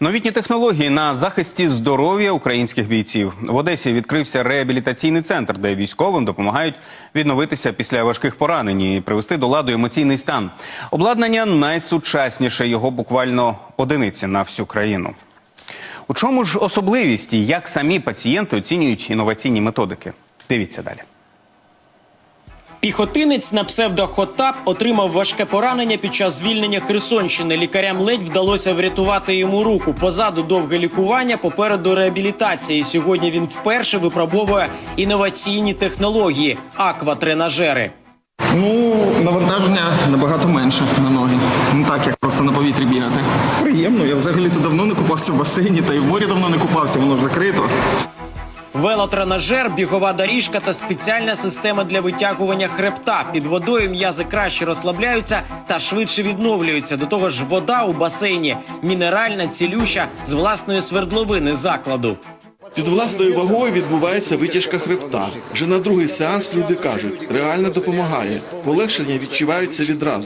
Новітні технології на захисті здоров'я українських бійців в Одесі відкрився реабілітаційний центр, де військовим допомагають відновитися після важких поранень і привести до ладу емоційний стан. Обладнання найсучасніше його буквально одиниці на всю країну. У чому ж особливість і як самі пацієнти оцінюють інноваційні методики? Дивіться далі. Піхотинець на псевдо Хотап отримав важке поранення під час звільнення Херсонщини. Лікарям ледь вдалося врятувати йому руку. Позаду довге лікування, попереду реабілітація. І Сьогодні він вперше випробовує інноваційні технології акватренажери. Ну, навантаження набагато менше на ноги. Не так, як просто на повітрі бігати. Приємно, я взагалі то давно не купався в басейні, та й в морі давно не купався, воно ж закрито. Велотренажер, бігова доріжка та спеціальна система для витягування хребта. Під водою м'язи краще розслабляються та швидше відновлюються. До того ж, вода у басейні мінеральна, цілюща з власної свердловини закладу. Під власною вагою відбувається витяжка хребта. Вже на другий сеанс люди кажуть, реально допомагає. Полегшення відчуваються відразу.